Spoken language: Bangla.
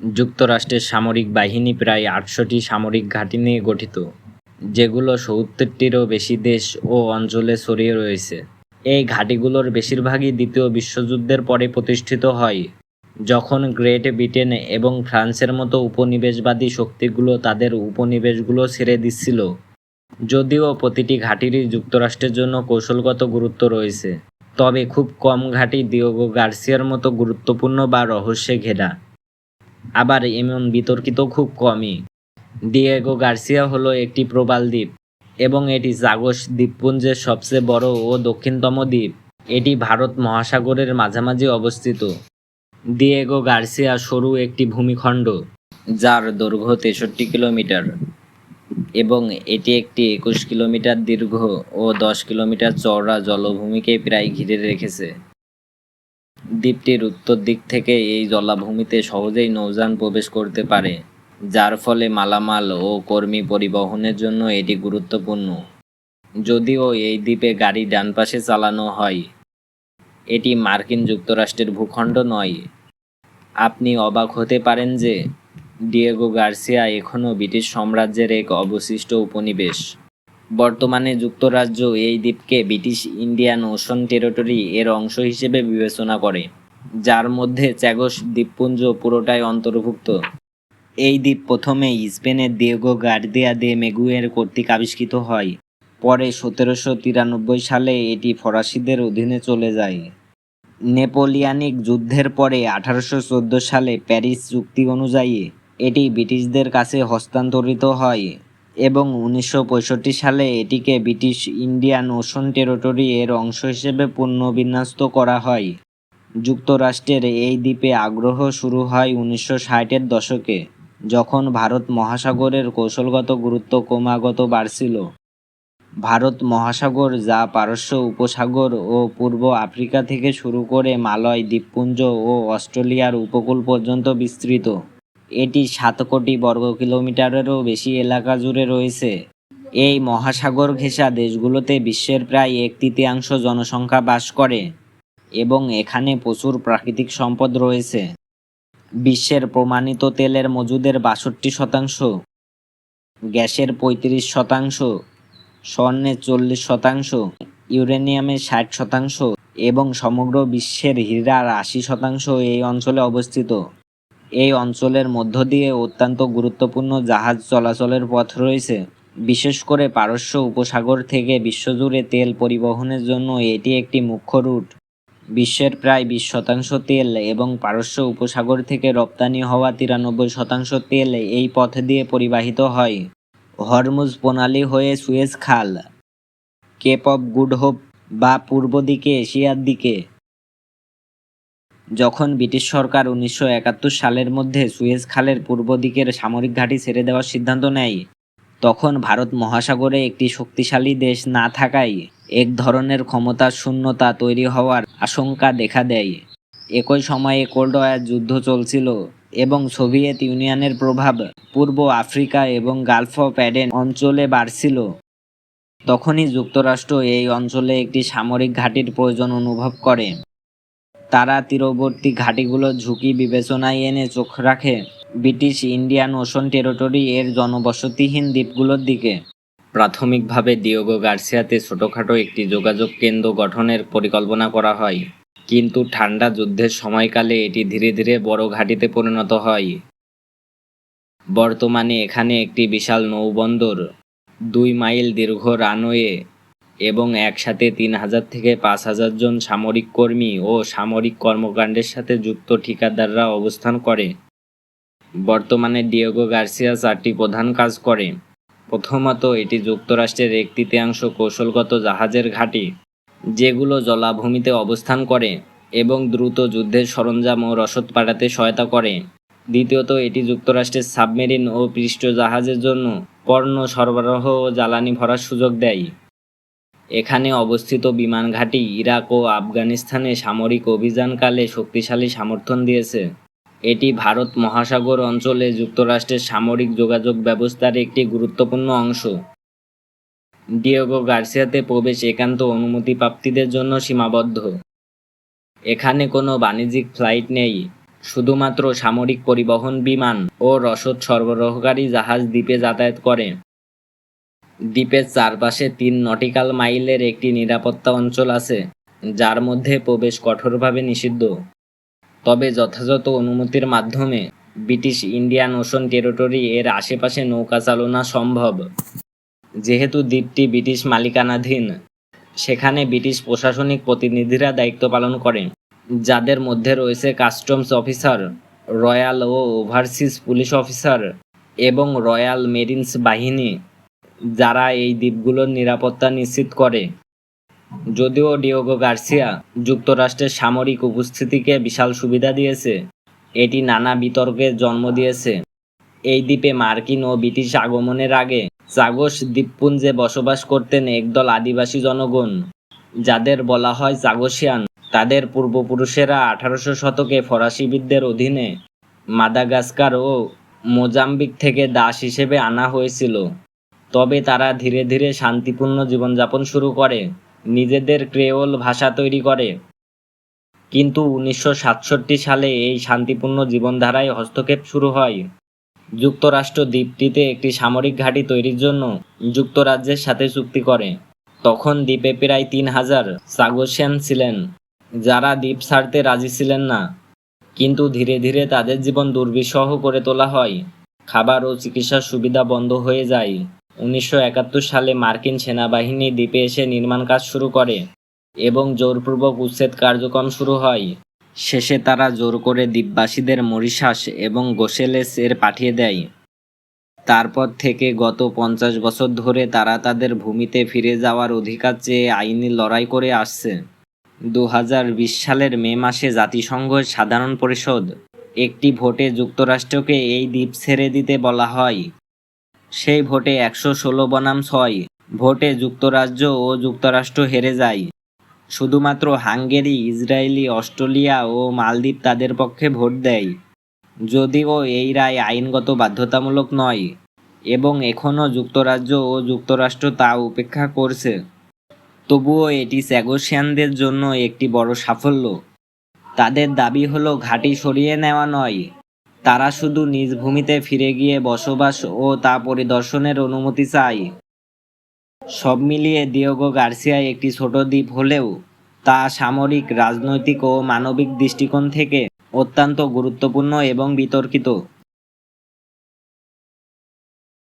যুক্তরাষ্ট্রের সামরিক বাহিনী প্রায় আটশোটি সামরিক ঘাঁটি নিয়ে গঠিত, যেগুলো সত্তরটিরও বেশি দেশ ও অঞ্চলে ছড়িয়ে রয়েছে। এই ঘাঁটিগুলোর বেশিরভাগই দ্বিতীয় বিশ্বযুদ্ধের পরে প্রতিষ্ঠিত হয়, যখন গ্রেট ব্রিটেন এবং ফ্রান্সের মতো উপনিবেশবাদী শক্তিগুলো তাদের উপনিবেশগুলো ছেড়ে দিচ্ছিল। যদিও প্রতিটি ঘাঁটিরই যুক্তরাষ্ট্রের জন্য কৌশলগত গুরুত্ব রয়েছে, তবে খুব কম ঘাঁটি দিওগো গার্সিয়ার মতো গুরুত্বপূর্ণ বা রহস্যে ঘেরা। আবার এমন বিতর্কিত খুব কমই। ডিয়েগো গার্সিয়া হলো একটি প্রবাল দ্বীপ এবং এটি জাগস দ্বীপপুঞ্জের সবচেয়ে বড় ও দক্ষিণতম দ্বীপ। এটি ভারত মহাসাগরের মাঝামাঝি অবস্থিত। ডিয়েগো গার্সিয়া সরু একটি ভূমিখণ্ড, যার দৈর্ঘ্য তেষট্টি কিলোমিটার এবং এটি একটি একুশ কিলোমিটার দীর্ঘ ও দশ কিলোমিটার চওড়া জলভূমিকে প্রায় ঘিরে রেখেছে। দ্বীপটির উত্তর দিক থেকে এই জলাভূমিতে সহজেই নৌযান প্রবেশ করতে পারে, যার ফলে মালামাল ও কর্মী পরিবহনের জন্য এটি গুরুত্বপূর্ণ। যদিও এই দ্বীপে গাড়ি ডান পাশে চালানো হয়, এটি মার্কিন যুক্তরাষ্ট্রের ভূখণ্ড নয়। আপনি অবাক হতে পারেন যে, ডিয়েগো গার্সিয়া এখনও ব্রিটিশ সাম্রাজ্যের এক অবশিষ্ট উপনিবেশ। বর্তমানে যুক্তরাজ্য এই দ্বীপকে ব্রিটিশ ইন্ডিয়ান ওশন টেরিটরি এর অংশ হিসেবে বিবেচনা করে, যার মধ্যে চ্যাগস দ্বীপপুঞ্জ পুরোটাই অন্তর্ভুক্ত। এই দ্বীপ প্রথমে স্পেনের দিয়েগো গার্দিয়া দে মেগুয়ের কর্তৃক আবিষ্কৃত হয়, পরে সতেরোশো তিরানব্বই সালে এটি ফরাসিদের অধীনে চলে যায়। নেপোলিয়ানিক যুদ্ধের পরে আঠারোশো চোদ্দ সালে প্যারিস চুক্তি অনুযায়ী এটি ব্রিটিশদের কাছে হস্তান্তরিত হয়। এবং উনিশশো পঁয়ষট্টি সালে এটিকে ব্রিটিশ ইন্ডিয়ান ওশন টেরিটরি এর অংশ হিসেবে পুনর্বিন্যস্ত করা হয়। যুক্তরাষ্ট্রের এই দ্বীপে আগ্রহ শুরু হয় উনিশশো ষাটের দশকে, যখন ভারত মহাসাগরের কৌশলগত গুরুত্ব ক্রমাগত বাড়ছিল। ভারত মহাসাগর যা পারস্য উপসাগর ও পূর্ব আফ্রিকা থেকে শুরু করে মালয়, দ্বীপপুঞ্জ ও অস্ট্রেলিয়ার উপকূল পর্যন্ত বিস্তৃত। এটি সাত কোটি বর্গ কিলোমিটারেরও বেশি এলাকা জুড়ে রয়েছে। এই মহাসাগর ঘেঁষা দেশগুলোতে বিশ্বের প্রায় এক তৃতীয়াংশ জনসংখ্যা বাস করে এবং এখানে প্রচুর প্রাকৃতিক সম্পদ রয়েছে। বিশ্বের প্রমাণিত তেলের মজুদের বাষট্টি শতাংশ, গ্যাসের পঁয়ত্রিশ শতাংশ, স্বর্ণের চল্লিশ শতাংশ, ইউরেনিয়ামের ষাট শতাংশ এবং সমগ্র বিশ্বের হীরার আশি শতাংশ এই অঞ্চলে অবস্থিত। এই অঞ্চলের মধ্য দিয়ে অত্যন্ত গুরুত্বপূর্ণ জাহাজ চলাচলের পথ রয়েছে। বিশেষ করে পারস্য উপসাগর থেকে বিশ্বজুড়ে তেল পরিবহনের জন্য এটি একটি মুখ্য রুট। বিশ্বের প্রায় বিশ শতাংশ তেল এবং পারস্য উপসাগর থেকে রপ্তানি হওয়া তিরানব্বই শতাংশ তেল এই পথ দিয়ে পরিবাহিত হয়। হরমুজ প্রণালী হয়ে সুয়েজ খাল, কেপ অফ গুড হোপ বা পূর্ব দিকে এশিয়ার দিকে। যখন ব্রিটিশ সরকার উনিশশো একাত্তর সালের মধ্যে সুয়েজ খালের পূর্ব দিকের সামরিক ঘাঁটি ছেড়ে দেওয়ার সিদ্ধান্ত নেয়, তখন ভারত মহাসাগরে একটি শক্তিশালী দেশ না থাকায় এক ধরনের ক্ষমতার শূন্যতা তৈরি হওয়ার আশঙ্কা দেখা দেয়। একই সময়ে কোল্ড ওয়ার যুদ্ধ চলছিল এবং সোভিয়েত ইউনিয়নের প্রভাব পূর্ব আফ্রিকা এবং গালফ অফ অ্যাডেন অঞ্চলে বাড়ছিল। তখনই যুক্তরাষ্ট্র এই অঞ্চলে একটি সামরিক ঘাঁটির প্রয়োজন অনুভব করে। তারা তীরবর্তী ঘাঁটিগুলোর ঝুঁকি বিবেচনায় এনে চোখ রাখে ব্রিটিশ ইন্ডিয়ান ওশন টেরিটরি এর জনবসতিহীন দ্বীপগুলোর দিকে। প্রাথমিকভাবে দিওগো গার্সিয়াতে ছোটোখাটো একটি যোগাযোগ কেন্দ্র গঠনের পরিকল্পনা করা হয়, কিন্তু ঠান্ডা যুদ্ধের সময়কালে এটি ধীরে ধীরে বড় ঘাঁটিতে পরিণত হয়। বর্তমানে এখানে একটি বিশাল নৌবন্দর, দুই মাইল দীর্ঘ রানওয়ে এবং একসাথে তিন হাজার থেকে পাঁচ হাজার জন সামরিক কর্মী ও সামরিক কর্মকাণ্ডের সাথে যুক্ত ঠিকাদাররা অবস্থান করে। বর্তমানে ডিয়েগো গার্সিয়া চারটি প্রধান কাজ করে। প্রথমত, এটি যুক্তরাষ্ট্রের এক তৃতীয়াংশ কৌশলগত জাহাজের ঘাঁটি, যেগুলো জলাভূমিতে অবস্থান করে এবং দ্রুত যুদ্ধের সরঞ্জাম ও রসদ পাঠাতে সহায়তা করে। দ্বিতীয়ত, এটি যুক্তরাষ্ট্রের সাবমেরিন ও পৃষ্ঠ জাহাজের জন্য পণ্য সরবরাহ ও জ্বালানি ভরার সুযোগ দেয়। এখানে অবস্থিত বিমান ঘাঁটি ইরাক ও আফগানিস্তানে সামরিক অভিযানকালে শক্তিশালী সমর্থন দিয়েছে। এটি ভারত মহাসাগর অঞ্চলে যুক্তরাষ্ট্রের সামরিক যোগাযোগ ব্যবস্থার একটি গুরুত্বপূর্ণ অংশ। ডিয়েগো গার্সিয়াতে প্রবেশ একান্ত অনুমতিপ্রাপ্তিদের জন্য সীমাবদ্ধ। এখানে কোনো বাণিজ্যিক ফ্লাইট নেই। শুধুমাত্র সামরিক পরিবহন বিমান ও রসদ সরবরাহকারী জাহাজ দ্বীপে যাতায়াত করে। দ্বীপের চারপাশে তিন নটিক্যাল মাইলের একটি নিরাপত্তা অঞ্চল আছে, যার মধ্যে প্রবেশ কঠোরভাবে নিষিদ্ধ। তবে যথাযথ অনুমতির মাধ্যমে ব্রিটিশ ইন্ডিয়ান ওশন টেরিটরি এর আশেপাশে নৌকা চালনা সম্ভব। যেহেতু দ্বীপটি ব্রিটিশ মালিকানাধীন, সেখানে ব্রিটিশ প্রশাসনিক প্রতিনিধিরা দায়িত্ব পালন করেন, যাদের মধ্যে রয়েছে কাস্টমস অফিসার, রয়্যাল ও ওভারসিজ পুলিশ অফিসার এবং রয়্যাল মেরিনস বাহিনী। যারা এই দ্বীপগুলোর নিরাপত্তা নিশ্চিত করে। যদিও ডিওগো গার্সিয়া যুক্তরাষ্ট্রের সামরিক উপস্থিতিকে বিশাল সুবিধা দিয়েছে, এটি নানা বিতর্কের জন্ম দিয়েছে। এই দ্বীপে মার্কিন ও ব্রিটিশ আগমনের আগে চাগস দ্বীপপুঞ্জে বসবাস করতেন একদল আদিবাসী জনগণ, যাদের বলা হয় চাগসিয়ান। তাদের পূর্বপুরুষেরা আঠারোশো শতকে ফরাসিবিদদের অধীনে মাদাগাস্কার ও মোজাম্বিক থেকে দাস হিসেবে আনা হয়েছিল। তবে তারা ধীরে ধীরে শান্তিপূর্ণ জীবনযাপন শুরু করে, নিজেদের ক্রেওল ভাষা তৈরি করে। কিন্তু উনিশশো সাতষট্টি সালে এই শান্তিপূর্ণ জীবনধারায় হস্তক্ষেপ শুরু হয়। যুক্তরাষ্ট্র দ্বীপটিতে একটি সামরিক ঘাঁটি তৈরির জন্য যুক্তরাজ্যের সাথে চুক্তি করে। তখন দ্বীপে প্রায় তিন হাজার সাগোসিয়ান ছিলেন, যারা দ্বীপ ছাড়তে রাজি ছিলেন না। কিন্তু ধীরে ধীরে তাদের জীবন দুর্বিষহ করে তোলা হয়। খাবার ও চিকিৎসার সুবিধা বন্ধ হয়ে যায়। উনিশশো একাত্তর সালে মার্কিন সেনাবাহিনী দ্বীপে এসে নির্মাণ কাজ শুরু করে এবং জোরপূর্বক উচ্ছেদ কার্যক্রম শুরু হয়। শেষে তারা জোর করে দ্বীপবাসীদের মরিশাস এবং গোসেলেস এর পাঠিয়ে দেয়। তারপর থেকে গত পঞ্চাশ বছর ধরে তারা তাদের ভূমিতে ফিরে যাওয়ার অধিকার চেয়ে আইনি লড়াই করে আসছে। দু হাজার বিশ সালের মে মাসে জাতিসংঘের সাধারণ পরিষদ একটি ভোটে যুক্তরাষ্ট্রকে এই দ্বীপ ছেড়ে দিতে বলা হয়। সেই ভোটে একশো ষোলো বনাম ছয়। ভোটে যুক্তরাজ্য ও যুক্তরাষ্ট্র হেরে যায়। শুধুমাত্র হাঙ্গেরি, ইসরায়েলি, অস্ট্রেলিয়া ও মালদ্বীপ তাদের পক্ষে ভোট দেয়। যদিও এই রায় আইনগত বাধ্যতামূলক নয়, এবং এখনও যুক্তরাজ্য ও যুক্তরাষ্ট্র তা উপেক্ষা করছে। তবুও এটি স্যাগোসিয়ানদের জন্য একটি বড় সাফল্য। তাদের দাবি হলো, ঘাঁটি সরিয়ে নেওয়া নয় তারা শুধু নিজ ভূমিতে ফিরে গিয়ে বসবাস ও তা পরিদর্শনের অনুমতি চায়। সব মিলিয়ে দিওগো গার্সিয়া একটি ছোট দ্বীপ হলেও তা সামরিক, রাজনৈতিক ও মানবিক দৃষ্টিকোণ থেকে অত্যন্ত গুরুত্বপূর্ণ এবং বিতর্কিত।